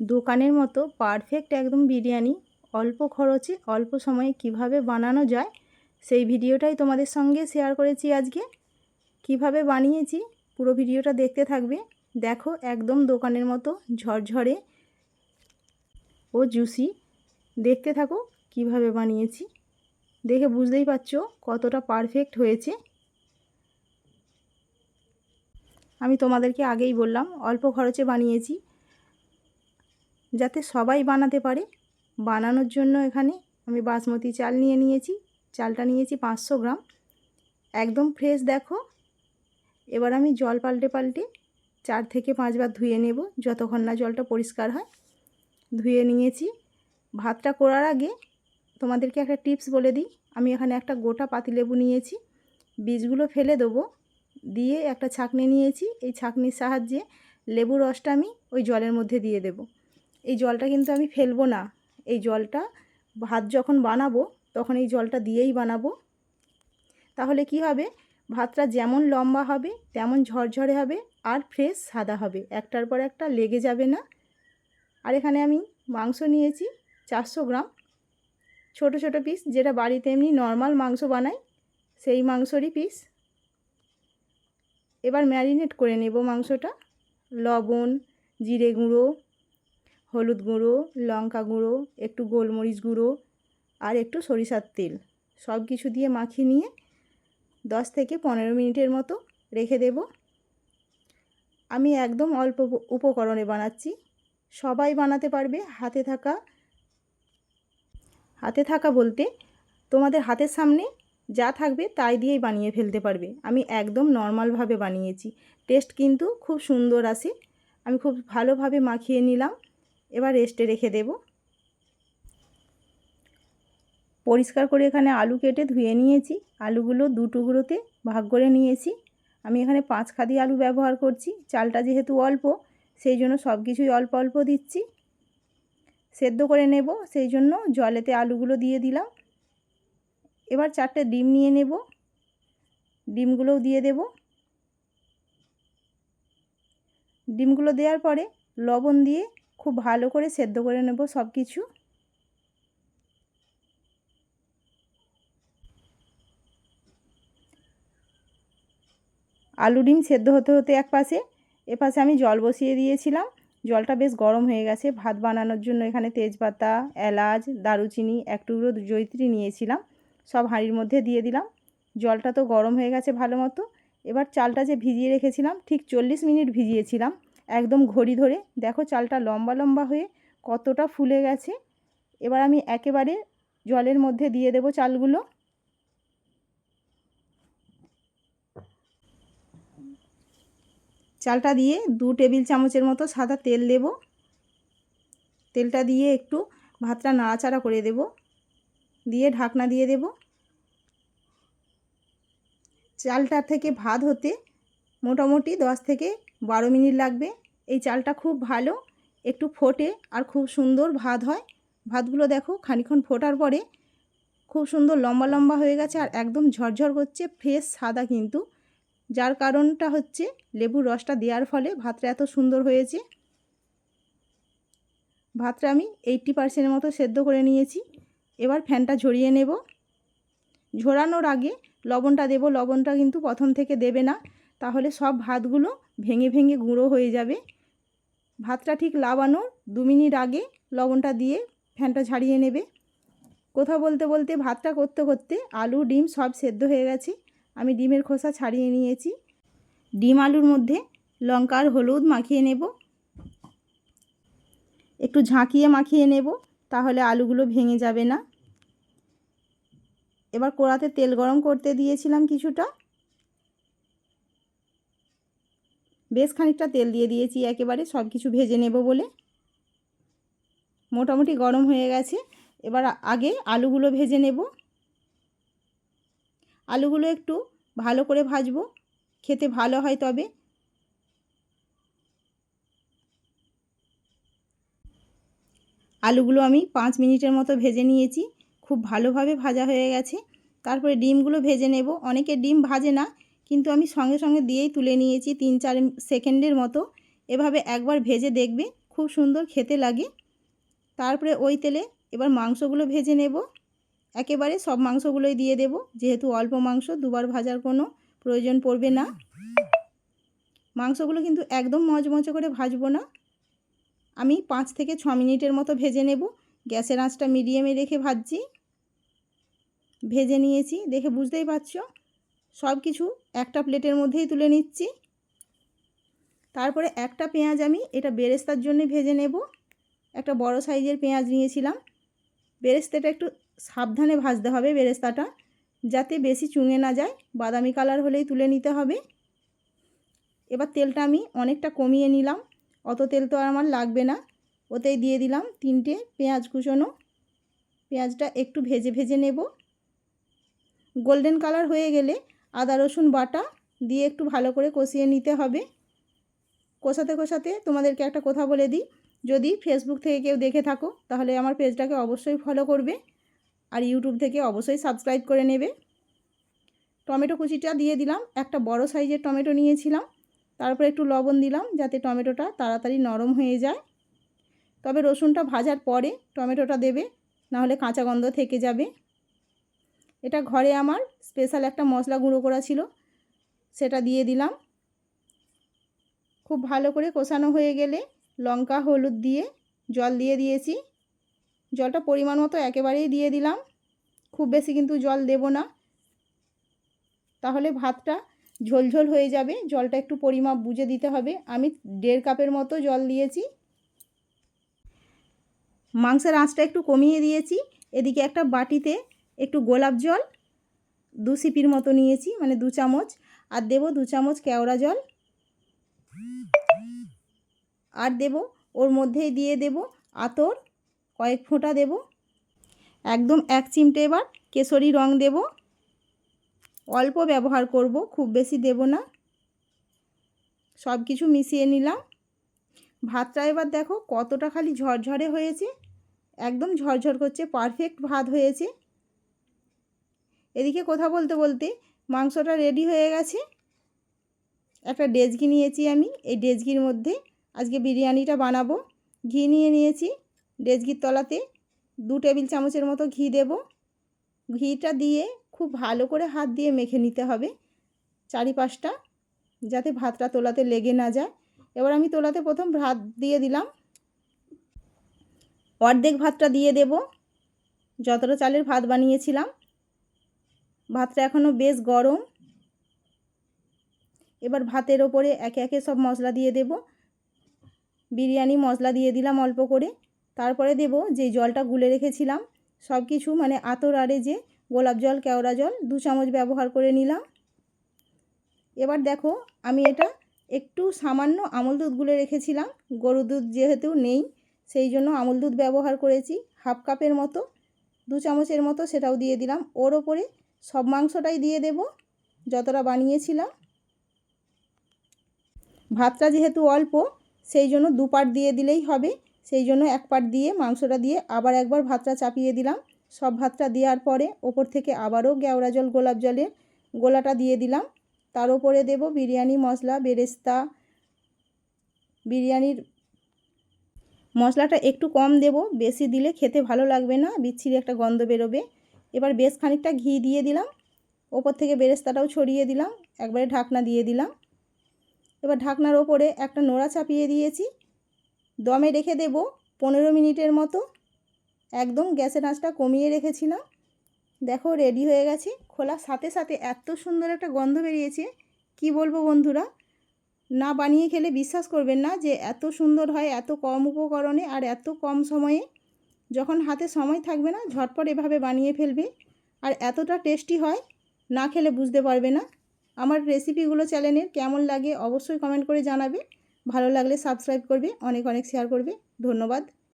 দোকানের মতো পারফেক্ট একদম বিরিয়ানি। অল্প খরচে, অল্প সময়ে কীভাবে বানানো যায়, সেই ভিডিওটাই তোমাদের সঙ্গে শেয়ার করেছি আজকে। কীভাবে বানিয়েছি, পুরো ভিডিওটা দেখতে থাকবে। দেখো, একদম দোকানের মতো ঝরঝরে ও জুসি দেখতে থাকো কীভাবে বানিয়েছি। দেখে বুঝতেই পারছ কতটা পারফেক্ট হয়েছে। আমি তোমাদেরকে আগেই বললাম, অল্প খরচে বানিয়েছি। যাতে সবাই বানাতে পারে। বানানোর জন্য এখানে আমি বাসমতি চাল নিয়ে নিয়েছি। চালটা নিয়েছি পাঁচশো গ্রাম। একদম ফ্রেশ দেখো। এবার আমি জল পাল্টে পাল্টে চার থেকে পাঁচবার ধুয়ে নেব যতক্ষণ না জলটা পরিষ্কার হয়। ধুয়ে নিয়েছি। ভাতটা করার আগে তোমাদেরকে একটা টিপস বলে দিই। আমি এখানে একটা গোটা পাতিলেবু নিয়েছি। বীজগুলো ফেলে দেবো। দিয়ে একটা ছাঁকনি নিয়েছি। এই ছাঁকনির সাহায্যে লেবু রসটা আমি ওই জলের মধ্যে দিয়ে দেব। এই জলটা কিন্তু আমি ফেলব না। এই জলটা ভাত যখন বানাবো, তখন এই জলটা দিয়েই বানাবো। তাহলে কি হবে? ভাতটা যেমন লম্বা হবে, তেমন ঝরঝরে হবে আর ফ্রেশ সাদা হবে। একটার পর একটা লেগে যাবে না। আর এখানে আমি মাংস নিয়েছি চারশো গ্রাম। ছোট ছোট পিস যেটা বাড়িতে এমনি নর্মাল মাংস বানাই, সেই মাংসরই পিস এবার ম্যারিনেট করে নেব মাংসটা। লবণ, জিরে গুঁড়ো হলুদ গুঁড়ো, লঙ্কা গুঁড়ো, একটু গোলমরিচ গুঁড়ো আর একটু সরিষার তেল। সব কিছু দিয়ে মাখিয়ে নিয়ে দশ থেকে পনেরো মিনিটের মতো রেখে দেব। আমি একদম অল্প উপকরণে বানাচ্ছি। সবাই বানাতে পারবে হাতে থাকা। হাতে থাকা বলতে তোমাদের হাতের সামনে যা থাকবে তাই দিয়েই বানিয়ে ফেলতে পারবে। আমি একদম নর্মালভাবে বানিয়েছি। টেস্ট কিন্তু খুব সুন্দর আসে। আমি খুব ভালোভাবে মাখিয়ে নিলাম। এবার রেস্টে রেখে দেব। পরিষ্কার করে এখানে আলু কেটে ধুয়ে নিয়েছি। আলুগুলো দু টুকরোতে ভাগ করে নিয়েছি। আমি এখানে পাঁচ খাদি আলু ব্যবহার করছি। চালটা যেহেতু অল্প, সেই জন্য সব কিছুই অল্প অল্প দিচ্ছি। সেদ্ধ করে নেব, সেই জন্য জলেতে আলুগুলো দিয়ে দিলাম। এবার চারটে ডিম নিয়ে নেব। ডিমগুলোও দিয়ে দেব। ডিমগুলো দেওয়ার পরে লবণ দিয়ে খুব ভালো করে সেদ্ধ করে নেব সব কিছু আলু ডিম সেদ্ধ হতে হতে এক পাশে, এ পাশে আমি জল বসিয়ে দিয়েছিলাম। জলটা বেশ গরম হয়ে গেছে। ভাত বানানোর জন্য এখানে তেজপাতা, এলাচ, দারুচিনি, এক টুকরো জৈত্রী নিয়েছিলাম। সব হাঁড়ির মধ্যে দিয়ে দিলাম। জলটা তো গরম হয়ে গেছে ভালো মতো। এবার চালটা যে ভিজিয়ে রেখেছিলাম, ঠিক চল্লিশ মিনিট ভিজিয়েছিলাম। একদম ঘড়ি ধরে। দেখো চালটা লম্বা লম্বা হয়ে কতটা ফুলে গেছে। এবার আমি একেবারে জলের মধ্যে দিয়ে দেব চালগুলো। চালটা দিয়ে দু টেবিল চামচের মতো সাদা তেল দেব। তেলটা দিয়ে একটু ভাতটা নাড়াচাড়া করে দেব। দিয়ে ঢাকনা দিয়ে দেব। চালটা থেকে ভাত হতে মোটামুটি দশ থেকে বারো মিনিট লাগবে। এই চালটা খুব ভালো, একটু ফোটে আর খুব সুন্দর ভাত হয়। ভাতগুলো দেখো খানিক্ষণ ফোটার পরে খুব সুন্দর লম্বা লম্বা হয়ে গেছে আর একদম ঝরঝর করছে, ফ্রেশ, সাদা কিন্তু। যার কারণটা হচ্ছে লেবুর রসটা দেওয়ার ফলে ভাতটা এত সুন্দর হয়েছে। ভাতটা আমি এইটটি পার্সেন্টের মতো সেদ্ধ করে নিয়েছি। এবার ফ্যানটা ঝরিয়ে নেব। ঝরানোর আগে লবণটা দেব, লবণটা কিন্তু প্রথম থেকে দেবে না। তাহলে সব ভাতগুলো ভেঙে ভেঙে গুঁড়ো হয়ে যাবে। ভাতটা ঠিক লাবানোর দু মিনিট আগে লবণটা দিয়ে ফ্যানটা ঝাড়িয়ে নেবে। কথা বলতে বলতে, ভাতটা করতে করতে আলু, ডিম সব সেদ্ধ হয়ে গেছে। আমি ডিমের খোসা ছাড়িয়ে নিয়েছি। ডিম আলুর মধ্যে লঙ্কা আর হলুদ মাখিয়ে নেব। একটু ঝাঁকিয়ে মাখিয়ে নেব, তাহলে আলুগুলো ভেঙে যাবে না। এবার কড়াতে তেল গরম করতে দিয়েছিলাম কিছুটা। বেশ খানিকটা তেল দিয়ে দিয়েছি একেবারে সব কিছু ভেজে নেব বলে। মোটামুটি গরম হয়ে গেছে। এবার আগে আলুগুলো ভেজে নেব। আলুগুলো একটু ভালো করে ভাজবো। খেতে ভালো হয় তবে। আলুগুলো আমি পাঁচ মিনিটের মতো ভেজে নিয়েছি। খুব ভালোভাবে ভাজা হয়ে গেছে। তারপরে ডিমগুলো ভেজে নেব। অনেকে ডিম ভাজে না। কিন্তু আমি সঙ্গে সঙ্গে দিয়েই তুলে নিয়েছি তিন চার সেকেন্ডের মতো। এভাবে একবার ভেজে দেখবে, খুব সুন্দর খেতে লাগে। তারপরে ওই তেলে এবার মাংসগুলো ভেজে নেব। একেবারে সব মাংসগুলোই দিয়ে দেব, যেহেতু অল্প মাংস, দুবার ভাজার কোনো প্রয়োজন পড়বে না। মাংসগুলো কিন্তু একদম মচমচে করে ভাজবো না। আমি পাঁচ থেকে ছ মিনিটের মতো ভেজে নেব। গ্যাসের আঁচটা মিডিয়ামে রেখে ভাজছি। ভেজে নিয়েছি, দেখে বুঝতেই পারছ? সব কিছু একটা প্লেটের মধ্যেই তুলে নিচ্ছি। তারপরে একটা পেঁয়াজ আমি এটা বেরেস্তার জন্য ভেজে নেব। একটা বড় সাইজের পেঁয়াজ নিয়েছিলাম। বেরেস্তাটা একটু সাবধানে ভাজতে হবে বেরেস্তাটা, যাতে বেশি চুঙে না যায়। বাদামি কালার হলেই তুলে নিতে হবে। এবার তেলটা আমি অনেকটা কমিয়ে নিলাম। অত তেল তো আর আমার লাগবে না। ওতেই দিয়ে দিলাম তিনটে পেঁয়াজ কুচোনো। পেঁয়াজটা একটু ভেজে ভেজে নেব। গোল্ডেন কালার হয়ে গেলে আদা, রসুন বাটা দিয়ে একটু ভালো করে কষিয়ে নিতে হবে। কষাতে কষাতে তোমাদেরকে একটা কথা বলে দিই। যদি ফেসবুক থেকে কেউ দেখে থাকো, তাহলে আমার পেজটাকে অবশ্যই ফলো করবে আর ইউটিউব থেকে অবশ্যই সাবস্ক্রাইব করে নেবে। টমেটো কুচিটা দিয়ে দিলাম, একটা বড় সাইজের টমেটো নিয়েছিলাম। তারপর একটু লবণ দিলাম যাতে টমেটোটা তাড়াতাড়ি নরম হয়ে যায়। তবে রসুনটা ভাজার পরে টমেটোটা দেবে, নাহলে কাঁচা গন্ধ থেকে যাবে। এটা ঘরে আমার স্পেশাল একটা মশলা গুঁড়ো করা ছিল, সেটা দিয়ে দিলাম। খুব ভালো করে কষানো হয়ে গেলে লঙ্কা, হলুদ দিয়ে জল দিয়ে দিয়েছি। জলটা পরিমাণ মতো একেবারেই দিয়ে দিলাম। খুব বেশি কিন্তু জল দেব না। তাহলে ভাতটা ঝোলঝোল হয়ে যাবে, জলটা একটু পরিমাপ বুঝে দিতে হবে। আমি দেড় কাপের মতো জল দিয়েছি। মাংসের আঁচটা একটু কমিয়ে দিয়েছি। এদিকে একটা বাটিতে একটু গোলাপ জল, দু সিপির মতো নিয়েছি মানে দু চামচ, আর দেবো দু চামচ কেওড়া জল। আর দেব, ওর মধ্যেই দিয়ে দেব আতর, কয়েক ফোঁটা দেব। একদম এক চিমটে এবার কেশরি রং দেব। অল্প ব্যবহার করব, খুব বেশি দেব না। সব কিছু মিশিয়ে নিলাম। ভাতটা এবার দেখো কতটা খালি ঝরঝরে হয়েছে। একদম ঝরঝর করছে পারফেক্ট ভাত হয়েছে। এদিকে কথা বলতে বলতে মাংসটা রেডি হয়ে গেছে। একটা ডেজকি নিয়েছি আমি। এই ডেজকির মধ্যে আজকে বিরিয়ানিটা বানাবো। ঘি নিয়ে নিয়েছি ডেজকির তলাতে। দু টেবিল চামচের মতো ঘি দেব। ঘিটা দিয়ে খুব ভালো করে হাত দিয়ে মেখে নিতে হবে চারিপাশটা, যাতে ভাতটা তোলাতে লেগে না যায়। এবার আমি তোলাতে প্রথম ভাত দিয়ে দিলাম। অর্ধেক ভাতটা দিয়ে দেব। যতটা চালের ভাত বানিয়েছিলাম। ভাতটা এখনও বেশ গরম। এবার ভাতের ওপরে একে একে সব মশলা দিয়ে দেব। বিরিয়ানি মশলা দিয়ে দিলাম অল্প করে। তারপরে দেব যে জলটা গুলে রেখেছিলাম সব কিছু মানে আতর আরে যে গোলাপ জল, কেওড়া জল দু চামচ ব্যবহার করে নিলাম। এবার দেখো আমি এটা একটু সামান্য আমল দুধ গুলে রেখেছিলাম। গরু দুধ যেহেতু নেই, সেই জন্য আমল দুধ ব্যবহার করেছি। হাফ কাপের মতো, দু চামচের মতো সেটাও দিয়ে দিলাম। ওর ওপরে সব মাংসটাই দিয়ে দেব, যতটা বানিয়েছিলাম। ভাতটা যেহেতু অল্প, সেই জন্য দু পাট দিয়ে দিলেই হবে। সেই জন্য এক পাট দিয়ে মাংসটা দিয়ে আবার একবার ভাতটা চাপিয়ে দিলাম। সব ভাতটা দেওয়ার পরে ওপর থেকে আবারও গেওড়া জল, গোলাপ জলের গোলাটা দিয়ে দিলাম। তার উপরে দেব বিরিয়ানি, মশলা, বেরেস্তা। বিরিয়ানির মশলাটা একটু কম দেব, বেশি দিলে খেতে ভালো লাগবে না, বিচ্ছিরি একটা গন্ধ বেরোবে। এবার বেশ খানিকটা ঘি দিয়ে দিলাম। ওপর থেকে বেরেস্তাটাও ছড়িয়ে দিলাম, একবারে ঢাকনা দিয়ে দিলাম। এবার ঢাকনার ওপরে একটা নোড়া চাপিয়ে দিয়েছি। দমে রেখে দেব পনেরো মিনিটের মতো। একদম গ্যাসের আঁচটা কমিয়ে রেখেছিলাম। দেখো রেডি হয়ে গেছে। খোলার সাথে সাথে এত সুন্দর একটা গন্ধ বেরিয়েছে। কি বলব বন্ধুরা? না বানিয়ে খেলে বিশ্বাস করবেন না যে এত সুন্দর হয়, এত কম উপকরণে আর এত কম সময়ে। যখন হাতে সময় থাকবে না, ঝটপট এভাবে বানিয়ে ফেলবে। আর এতটা টেস্টি হয়, না খেলে বুঝতে পারবে না। আমার রেসিপিগুলো চ্যানেলের কেমন লাগে অবশ্যই কমেন্ট করে জানাবে। ভালো লাগলে সাবস্ক্রাইব করবে, অনেক অনেক শেয়ার করবে। ধন্যবাদ।